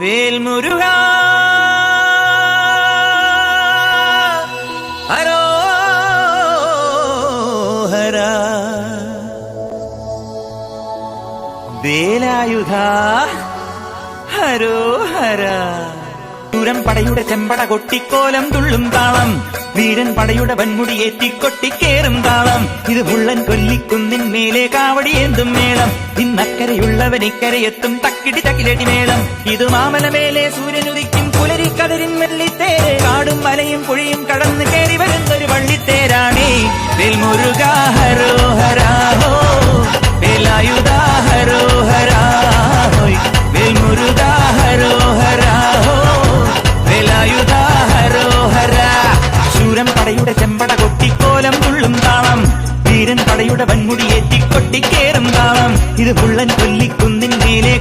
വേൽമുരുക. ഹരോഹര വേലായുധ ഹരോഹര തുരം പടയുടെ ചെമ്പട കൊട്ടിക്കോലം തുള്ളും താളം. വീരൻ പടയുടെ വൻമുടി ഏറ്റിക്കൊട്ടിക്കേറും താളം. ഇത് മുള്ളൻ കൊല്ലിക്കുന്നിൻ മേലെ കാവടി എന്തും മേളം. ഇന്നക്കരയുള്ളവൻ ഇക്കരയെത്തും തക്കിടി തക്കിലടി മേളം. ഇത് മാമല മേലെ സൂര്യനുദിക്കും പുലരി കതിരിൻ വെള്ളിത്തേര്. കാടും മലയും പുഴയും കടന്ന് കയറി വരുന്നൊരു വള്ളിത്തേരാണേ. വെൽമുരുക പടയുടെ ചെമ്പട കൊട്ടിക്കോലം തുള്ളും താളം. വീരൻ പടയുടെ വൻമുടി ഏറ്റിക്കൊട്ടിക്കേറും താളം. ഇത് പുള്ളൻ കൊല്ലിക്കുന്നിൻ മേലെ